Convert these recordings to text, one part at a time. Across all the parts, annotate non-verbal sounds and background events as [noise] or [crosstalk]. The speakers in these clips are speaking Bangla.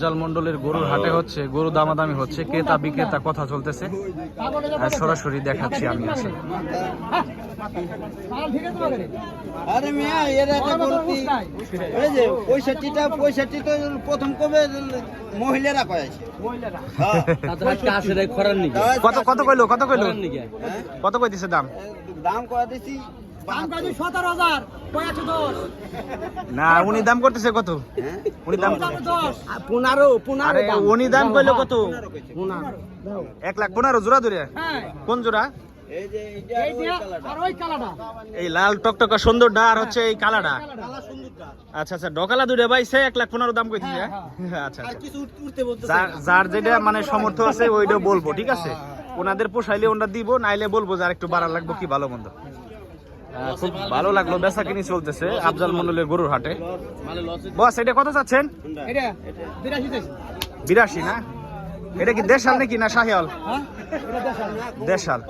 জাল মন্ডলের গরুর হাটে হচ্ছে গরু দামাদামি হচ্ছে ক্রেতা বিক্রেতা কথা চলতেছে। আর সরাসরি দেখাচ্ছি আমি আসলে। আরে মিয়া এর একটা যে পঁয়ষট্টিটা পঁয়ষট্টি তো প্রথম কবে মহিলারা কয়েছে হ্যাঁ। কত কত কইলো কত কইলো? কত কই দিছে দাম দাম কয়া দিছি? না উনি দাম করতেছে কত? হ্যাঁ? উনি দাম পনেরো আরে উনি দাম কইলো কত? এক লাখ পনেরো জোড়া ধরে। কোন জোড়া? এই যে এইটা ওই কালারটা। এই লাল টকটকা সুন্দরটা আর হচ্ছে এই কালাটা আচ্ছা আচ্ছা ডকালা দুইটা ভাই সে এক লাখ পনেরো দাম কইছি [laughs] আচ্ছা আচ্ছা। যার- যার যেটা মানে সমর্থ আছে ওইটা বলব ঠিক আছে? ওনাদের পোষাইলে ওনারা দিব নাইলে বলব যার একটু বাড়া লাগবো কি ভালো মন্দ। খুব ভালো লাগল বেচা কিনি চলতেছে আফজাল মন্ডলের গরুর হাটে। বস এটা কত চাচ্ছেন? বিরাশি না? এটা কি দেশাল নাকি না শাহিয়াল দেশাল।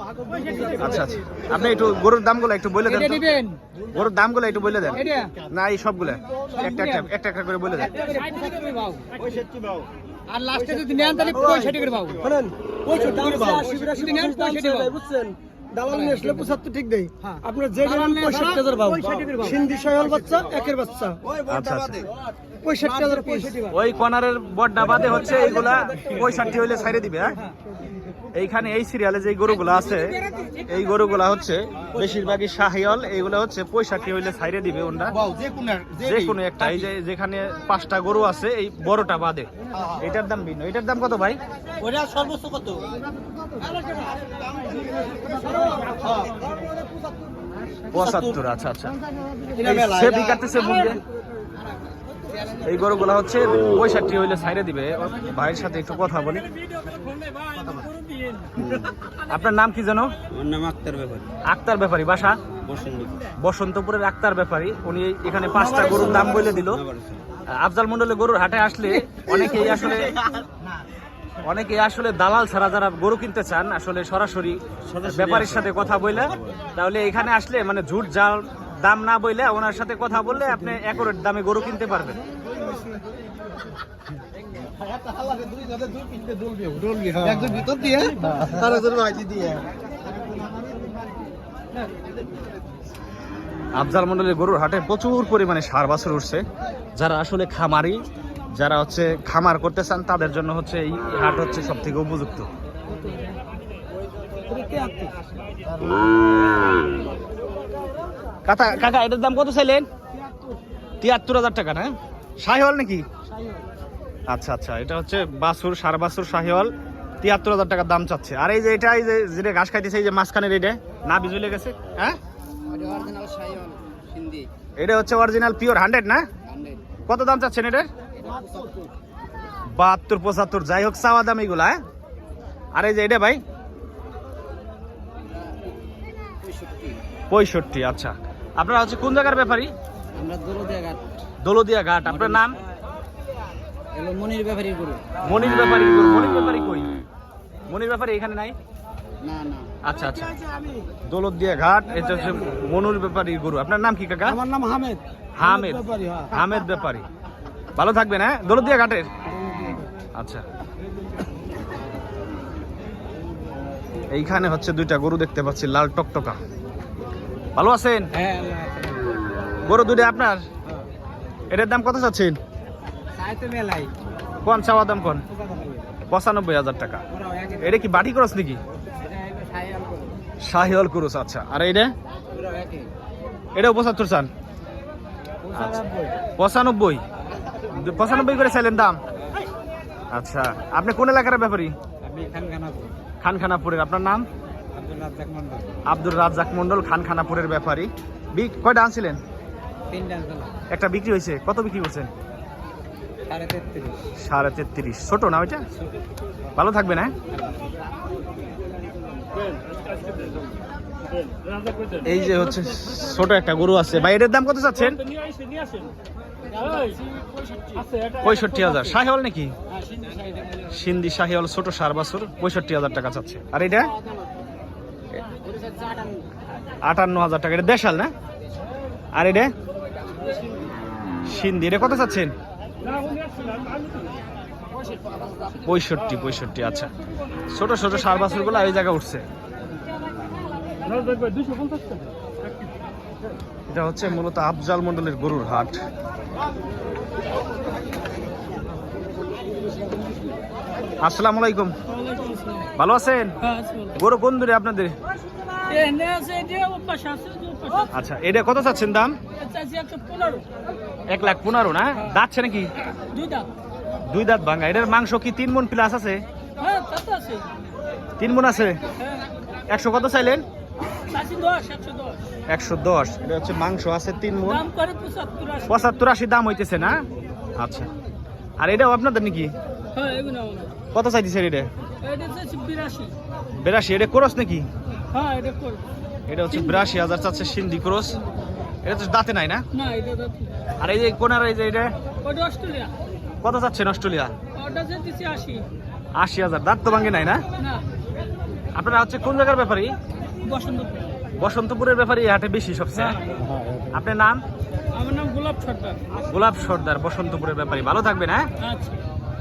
আচ্ছা আচ্ছা। আপনি একটু গরুর দামগুলো একটু বলে দেন। গরুর দামগুলো একটু বলে দেন। না এই সবগুলো। একটা একটা একটা একটা করে বলে দেন। আর লাস্টে যদি নেন তাহলে পাবো নেন পঁয়ষট্টি পাবো বুঝছেন? দালাল নিয়ে আসলে পঁচাত্তর ঠিক দেই আপনার যে পঁয়ষট্টি হাজার পাবো। সিন্ধি সয়াল বাচ্চা একের বাচ্চা। আচ্ছা আচ্ছা। পঁয়ষট্টি হাজার ওই কর্নারের বড্ডা বাদে হচ্ছে এইগুলা পঁয়ষট্টি হইলে ছাইড়ে দিবে হ্যাঁ? এইখানে এই সিরিয়ালে যে গরুগুলো আছে এই গরুগুলা হচ্ছে বেশিরভাগই শাহিয়াল এইগুলো হচ্ছে পঁয়ষট্টি হইলে ছাইড়ে দিবে ওনরা। যে কোনো একটা এই যে যেখানে পাঁচটা গরু আছে এই বড়টা বাদে। এটার দাম ভিন্ন। এটার দাম কত ভাই? ওটা সর্বোচ্চ কত? পঁচাত্তর আচ্ছা আচ্ছা। সে বিকাতেছে। এই গরুগুলা হচ্ছে পঁয়ষট্টি হইলে দিবে। ভাইয়ের সাথে একটু কথা বলি। আপনার নাম কি জানো নাম আক্তার ব্যাপার। আক্তার ব্যাপারী বাসা? বসন্তপুরের আক্তার ব্যাপারী। উনি এখানে পাঁচটা গরুর দাম বলে দিল। আফজাল মন্ডলে গরুর হাটে আসলে অনেকেই আসলে অনেকেই আসলে দালাল ছাড়া যারা গরু কিনতে চান আসলে সরাসরি ব্যাপারীর সাথে কথা বলে তাহলে এখানে আসলে মানে ঝুট জাল দাম না বইলে ওনার সাথে কথা বললে আপনি একরেট দামে গরু কিনতে পারবেন। একজন ভিতর দিয়ে? আর একজন মাঝি দিয়ে। আফজাল মন্ডলের গরুর হাটে প্রচুর পরিমাণে সার বাছর উঠছে। যারা আসলে খামারি যারা হচ্ছে খামার করতে চান তাদের জন্য হচ্ছে এই হাট হচ্ছে সব থেকে উপযুক্ত কাকা কাকা এটার দাম কত চাইলেন? তিয়াত্তর হাজার টাকা না? শাহিওয়াল নাকি? আচ্ছা আচ্ছা এটা হচ্ছে বাসুর সার বাসুর শাহিওয়াল। তিয়াত্তর হাজার টাকার দাম চাচ্ছে। আর এই যে এটা এই যে যেটা ঘাস খাইতেছে এই যে মাঝখানের এটা না বিজুলে গেছে হ্যাঁ? এটা হচ্ছে অরিজিনাল পিওর হান্ড্রেড না? কত দাম চাচ্ছেন এটার? বাহাত্তর পঁচাত্তর যাই হোক চাওয়া দাম এইগুলা হ্যাঁ? আর এই যে এটা ভাই? পঁয়ষট্টি আচ্ছা। আপনারা হচ্ছে কোন জায়গার ব্যাপারী? আমরা দরদিয়া ঘাট। দোলদিয়া ঘাট। আপনার নাম? মনির ব্যাপারী গরু। মনির ব্যাপারী মনির ব্যাপারী কই? মনির ব্যাপারী এখানে নাই? না না। আচ্ছা আচ্ছা। দৌলতদিয়া ঘাট এটা হচ্ছে মনুর ব্যাপারী গরু। আপনার নাম কি কাকা? আমার নাম হামেদ। হামেদ। ব্যাপারী, হ্যাঁ। হামেদ ব্যাপারী। ভালো থাকবেন হ্যাঁ? দৌলতদিয়া ঘাটের? আচ্ছা। এইখানে হচ্ছে দুইটা গরু দেখতে পাচ্ছি লাল টকটকা। ভালো আছেন? হ্যাঁ গরু দুইটা আপনার? এটার দাম কত চাচ্ছেন? কোন চাওয়া দাম কোন? পঁচানব্বই। হাজার টাকা। এটা কি বাটি ক্রস নাকি? শাহিওয়াল ক্রস। আচ্ছা। আর এটা? এটাও পঁচাত্তর চান। পঁচানব্বই। পঁচানব্বই? করে চাইলেন দাম? আচ্ছা। আপনি কোন এলাকার ব্যাপারী? খানখানাপুরের। আপনার নাম? আব্দুল রাজ্জাক মন্ডল আব্দুর রাজ্জাক মন্ডল খানখানাপুরের ব্যাপারী। বিক কয়টা আনছিলেন একটা বিক্রি হয়েছে। কত বিক্রি করছেন? সাড়ে তেত্রিশ। ছোট না ওইটা? ভালো থাকবে না এই যে হচ্ছে ছোট একটা গরু আছে। ভাই এটার দাম কত চাচ্ছেন? পঁয়ষট্টি হাজার। শাহিওয়াল নাকি? সিন্ধি শাহিওয়াল ছোট সার বাছুর পঁয়ষট্টি হাজার টাকা চাচ্ছে। আর এটা? আটান্ন হাজার টাকা। এটা দেশাল না? আর এটা? সিন্ধি। এটা কত চাচ্ছেন? পঁয়ষট্টি পঁয়ষট্টি আচ্ছা। ছোট ছোট সার বাছুরগুলো এই জায়গায় উঠছে। এটা হচ্ছে মূলত আফজাল মন্ডলের গরুর হাট। আসসালামু আলাইকুম। ভালো আছেন? গরু কোন দূরে আপনাদের? আচ্ছা এটা কত চাচ্ছেন দাম? এক লাখ পনেরো না? দাঁতছে নাকি দুই দাঁত। ভাঙা। এটার মাংস কি তিন মন প্লাস আছে? তিন মন আছে? একশো কত চাইলেন? একশো দশ। এটা হচ্ছে মাংস আছে তিন মন পঁচাত্তর আশি। দাম হইতেছে না? আচ্ছা। আর এটাও আপনাদের নাকি? কত চাইতেছে এটা? বেরাশি। এটা ক্রস নাকি? এটা হচ্ছে বিরাশি হাজার চাচ্ছে সিন্ধি ক্রস। এটা তো দাঁতে নাই না? আর এই যে কোনার এই যে এটা? কত চাচ্ছেন অস্ট্রেলিয়া? আশি। হাজার। দাঁত তো ভাঙে নাই না? আপনারা হচ্ছে কোন জায়গার ব্যাপারী? বসন্তপুরের ব্যাপারী হাটে বেশি সবচেয়ে। আপনার নাম? আমার নাম গোলাপ সর্দার। গোলাপ সর্দার বসন্তপুরের ব্যাপারী। ভালো থাকবেন হ্যাঁ? আচ্ছা।